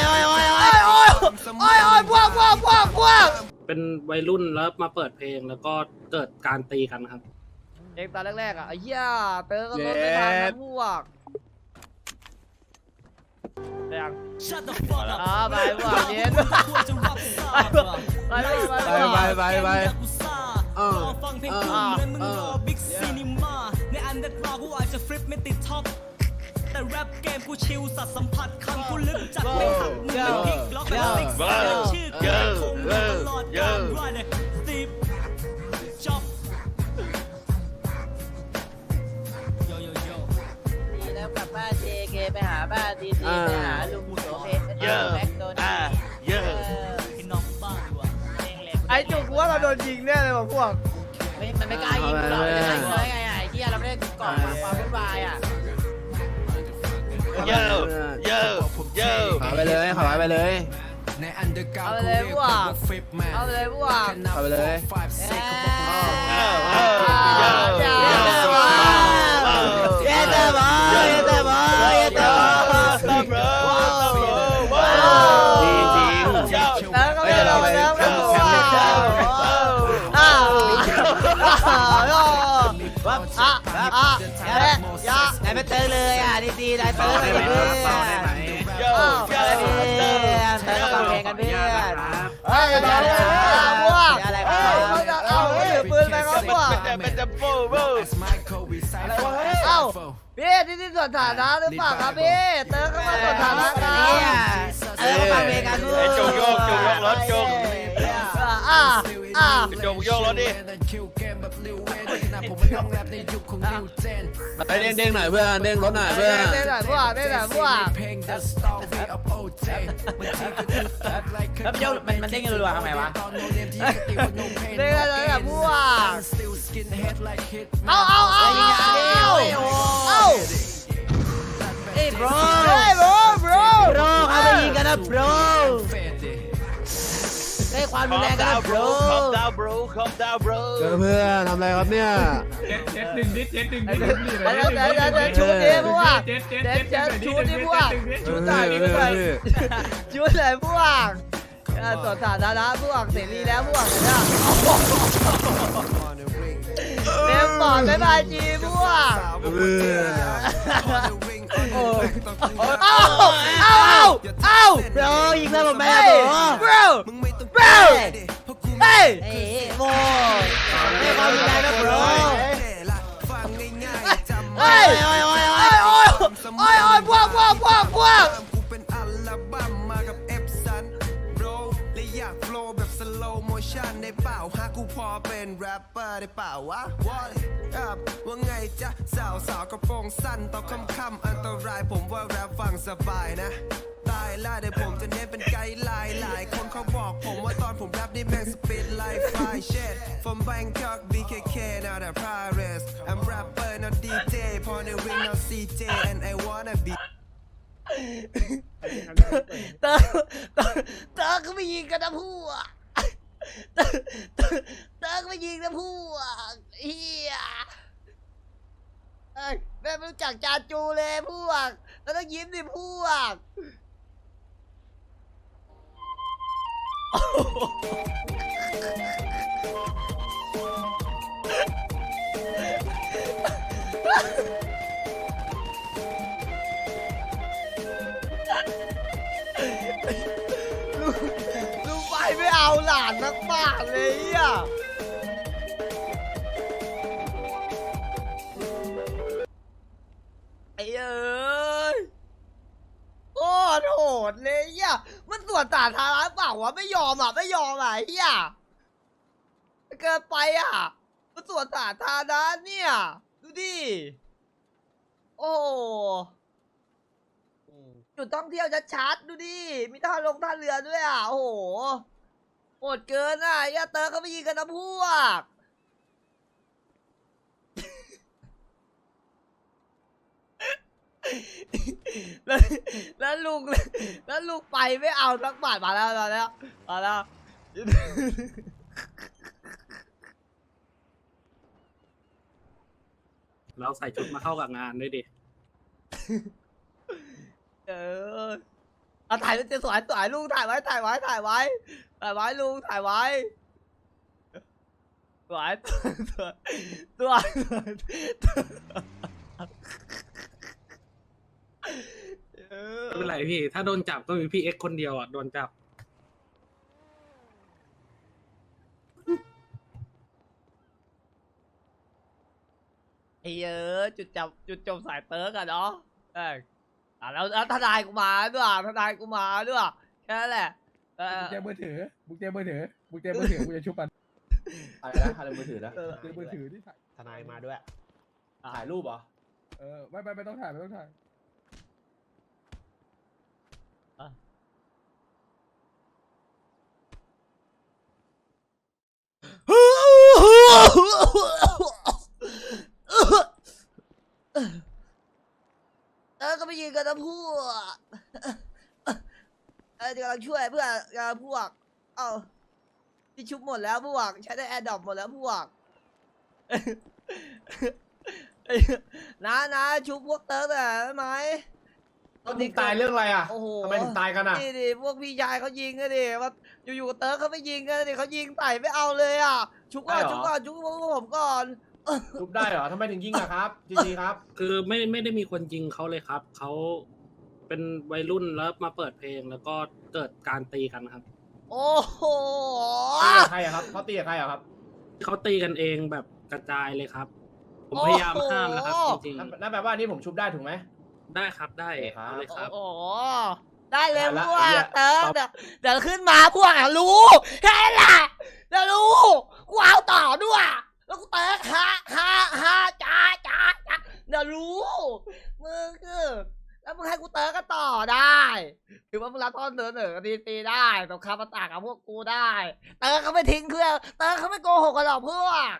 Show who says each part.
Speaker 1: ยโอ้ยโอ้ยโอ้ยโอ้ยโอ้ยโอ้ยพวกพวกพวกพวก
Speaker 2: เป็นวัยรุ่นแล้วมาเปิดเพลงแล้วก็เกิดการตีกันครับ
Speaker 1: เองตอนแรกๆอะไอ้เหี้ยเตอก็รถไม่ทันนะพวกได้ยังอ่าไปพวกเย็นไปพวกไปพวกไปพวก
Speaker 3: ไปไปไปเออ
Speaker 4: ฟังเพลง
Speaker 3: เออ
Speaker 4: กูเหมือนมึง
Speaker 3: เออ
Speaker 4: รอบิ๊กซีนิมาในอันเดอร์กราวกูอาจจะฟลิปไม่ติดท็อป แต่แรปเกมกูชิลสัตว์สัมผัสคำกูลึกจัดไม่หักมึงไม่พลิกล็อกแบบซิกซ์ชื่อกูคงตลอดการว่าเนี่ยสตีฟจ็อบโยโยโย
Speaker 1: ดีแล้วกลับบ้าน JK ไปหาบ้านดีๆไปหาลุงโสเพชร
Speaker 5: เยอะ
Speaker 1: แบ็คโดน
Speaker 5: อ่าเยอะ
Speaker 4: พี่น้องบ้านดีกว่า
Speaker 1: ไอ้จุกว่าเราโดนยิงแน่เลยว่ะพวกไม่มันไม่กล้ายิงเราเลยไงไงไอ้เหี้ยเราไม่ได้ก่อความ
Speaker 5: เยอะเยอะเย
Speaker 3: ขอไปเลยขอไปเลย
Speaker 6: ในอันเอร์กราว
Speaker 1: เอาไปเลยพวก
Speaker 6: ฟิปแมน
Speaker 1: เอาไปเลยพวก
Speaker 3: เอาไปเลย
Speaker 1: เอ้ย
Speaker 5: เออเออเยอะเยอะ
Speaker 1: เย้เตอร์บอลเย้เตอร์บ อลเย้เตอร์บอลเย้เตอร์บอล
Speaker 5: จริงจริง
Speaker 1: แล้วก็ไม่เราไปแล้วก็พวกอ้าวอะอะอย่าอย่าไหเตอเลยดีๆนายเตอเลยเพื่อน
Speaker 5: เยอะ
Speaker 1: อ้าว
Speaker 5: เย
Speaker 1: เพื่อน
Speaker 5: อะ
Speaker 1: เตอก็ฟังเพลงกันเพื่อนเฮ้ยอย่าเลยพวกอะไรกันเขาจะเอาถือปืนไปครับพวก
Speaker 5: เป็นเป็นจะโบ้โบ้
Speaker 1: เอ้าพี่ที่นี่ส่วนฐานะหรือเปล่าครับพี่เตอก็มาส่วนฐานะกันเออฟังเพลงกันด้วย
Speaker 5: ไอ้จงโยกจงโยกรถจง
Speaker 1: อ่าอ่า
Speaker 5: จงโยกรถดิ
Speaker 6: ผมไม่ต้องแรปในยุคของนิวเจน
Speaker 3: ไปเด้งเด้งหน่อยเพื่อนเด้งรถหน่อยเพื่อน
Speaker 1: ได้งหน่อยพวกได้งหน่อยพวก
Speaker 6: เพลง The Story of OJ
Speaker 1: แล้วมันโยกมันมันเด้งกันรัวๆทำไมวะ
Speaker 6: เด้งอะไรแบบพวก
Speaker 1: เอาเอาเอาเอาเอาเอาเอ้ย bro เฮ้ย bro bro bro เขาไปยิงกันนะ bro ได้ความรุนแรงกันนะ bro
Speaker 5: คอมดาวบรูคอมดาวบรู
Speaker 3: เจอเพื่อนทำอะไรครับเนี่ย
Speaker 7: เจ็ดหนึ่งนิดเจ็ดหนึ่ง
Speaker 1: เดี๋
Speaker 7: นิ
Speaker 1: ยว
Speaker 7: ดนิด
Speaker 1: เดี๋ยวเดี๋ยวเดี๋ยวเดี๋ยวชูดิพวก
Speaker 7: เจ็ดเจ็ด
Speaker 1: เดี๋ยวเดี๋ยวชูดิพวกชู
Speaker 3: เออ
Speaker 1: หน่อย
Speaker 3: เอ
Speaker 1: ชูหน่อย
Speaker 3: อ
Speaker 1: ชูหน่อยพวกเออสวนสาธารณะพวกเสรีแล้วพวกเนี่ยเต็มปอดไม่บายจีพวก
Speaker 3: เพื่อน
Speaker 1: เอาเอาเอาเอา bro ยิงแล้วผมไม่ได้ bro bro เฮ้ย เฮ้ยโอ้ยโอ้ยโอ้ยโอ้ยโอ้ยโอ้ยพวกพวกพวกพวก
Speaker 6: กูเป็นอัลบั้มมากับเอฟซันโรและอยากโฟลว์แบบสโลโมชั่นในเปล่าหากูพอเป็นแรปเปอร์ได้เปล่าวะว่าครับว่าไงจ๊ะสาวสาวกระโปรงสั้นต่อค่ำค่ำอันตรายผมว่าแรปฟังสบายนะตายล่าเดี๋ยวผมจะเน้นเป็นไกด์ไลน์หลายคนเขาบอกผมว่าตอนผมแรปนี่แม่งสปีดไลฟ์ไฟเช็ด from Bangkok BKK now the Paris I'm CJ and I wanna be
Speaker 1: เตอเตอเตอก็ไม่ยิงกันนะพวกเตอเตอเตอก็ไม่ยิงนะพวกเฮียเอ้ยแม่ไม่รู้จักจาจูเลยพวกแล้วต้องยิ้มดิพวก ไม่เอาหลานนักบาทเลยอะไอ้เอ้ยโคตรโหดเลยอะมันสวนสาธารณะเปล่าวะไม่ยอมอะ ไม่ยอมอะไอ้เฮียเกินไปอะ มันสวนสาธารณะเนี่ย ดูดิ โอ้โหจุดท่องเที่ยวชัดๆดูดิ มีท่าลงท่าเรือด้วยอะ โอ้โห โหดเกินอะอย่าเตอร์เขาไปยิงกันนะพวก แล้วแล้วลุงแล้วลุงไปไม่เอาสักบาทมาแล้วมาแล้วมาแล้ว
Speaker 2: เราใส่ชุดมาเข้ากับงานด้วยดิ
Speaker 1: เออเอามาถ่ายเป็นสวยสวยลุงถ่ายไว้ถ่ายไว้ถ่ายไว้ ถ่ายไว้ลุงถ่ายไว้สวยสวยสวยสวยเออ
Speaker 2: ไม่เป็นไรพี่ ถ้าโดนจับก็มีพี่เอ็กซ์คนเดียวอะ โดนจับ
Speaker 1: ไอ้เออจุดจับจุดจบสายเติร์กอะเนาะเอออะแล้วแล้วทนายกูมาด้วยทนายกูมาด้วยแค่นั้นแหละ เออ
Speaker 7: บุกเจมือถือบุกเจมือถือบุกเจมือถือกูจะชุบมัน
Speaker 3: อะไรนะอะไรมือถือนะ
Speaker 1: เออ
Speaker 7: เจมือถือที่ถ่าย
Speaker 3: ทนายมาด้วย ถ่ายรูปเหรอ
Speaker 7: เออไม่ไม่ไม่ต้องถ่ายไม่ต้องถ่าย
Speaker 1: เออก็ไปยิงกันนะพวกเออกำลังช่วยเพื่อนกำลังพวก เอ้าที่ชุบหมดแล้วพวก ใช้ได้แอร์ดรอปหมดแล้วพวกเอ้ยนะนะชุบพวกเติร์กหน่อยได้ไหม
Speaker 3: ต้องตายเรื่องอะไรอะ
Speaker 1: โอ้โห
Speaker 3: ทำไมถึงตายกันอะ
Speaker 1: นี่ดิพวกพี่ชายเขายิงกันดิว่าอยู่ๆเติร์กเขาไม่ยิงกันดิเขายิงใส่ไม่เอาเลยอะ ชุบก่อน
Speaker 3: ได้เหรอ
Speaker 1: ชุบก่อนชุบพวกผมก่อน
Speaker 3: ทุบได้เหรอทำไมถึงยิงอะครับจริงๆครับ
Speaker 2: คือไม่ไม่ได้มีคนยิงเขาเลยครับ เขา เป็นวัยรุ่นแล้วมาเปิดเพลงแล้วก็เกิดการตีกันครับ
Speaker 1: โอ้โห
Speaker 3: ตีกับใครอะครับเขาตีกับใครอะครับ
Speaker 2: เขาตีกันเองแบบกระจายเลยครับ ผมพยายามห้ามนะครับจริง
Speaker 3: นั่นนั่นแปลว่านี่ผมชุบได้ถูกไหม
Speaker 2: ๆได้ครับได้
Speaker 3: โอเคครับ
Speaker 2: เอาเลยครับ
Speaker 1: โอ้โห ได้เลย
Speaker 3: ได้ละ
Speaker 1: พวก
Speaker 3: ไอ้เหี้ย
Speaker 1: เติร์กเดี๋ยวเดี๋ยวขึ้นมาพวกอะรู้แค่นั้นแหละเดี๋ยวรู้กูเอาต่อด้วยแล้วกูเติร์กฮะฮะฮะจ้าจ้าจ้าเดี๋ยวรู้มึงคือแล้ว มึงให้กูเติร์กก็ต่อได้ ถือว่ามึงรับต้นเดินเหนือตีตีได้ตบคำมาตากกับพวกกูได้ เติร์กเขาไม่ทิ้งเครื่องเติร์กเขาไม่โกหกกันหรอกพวก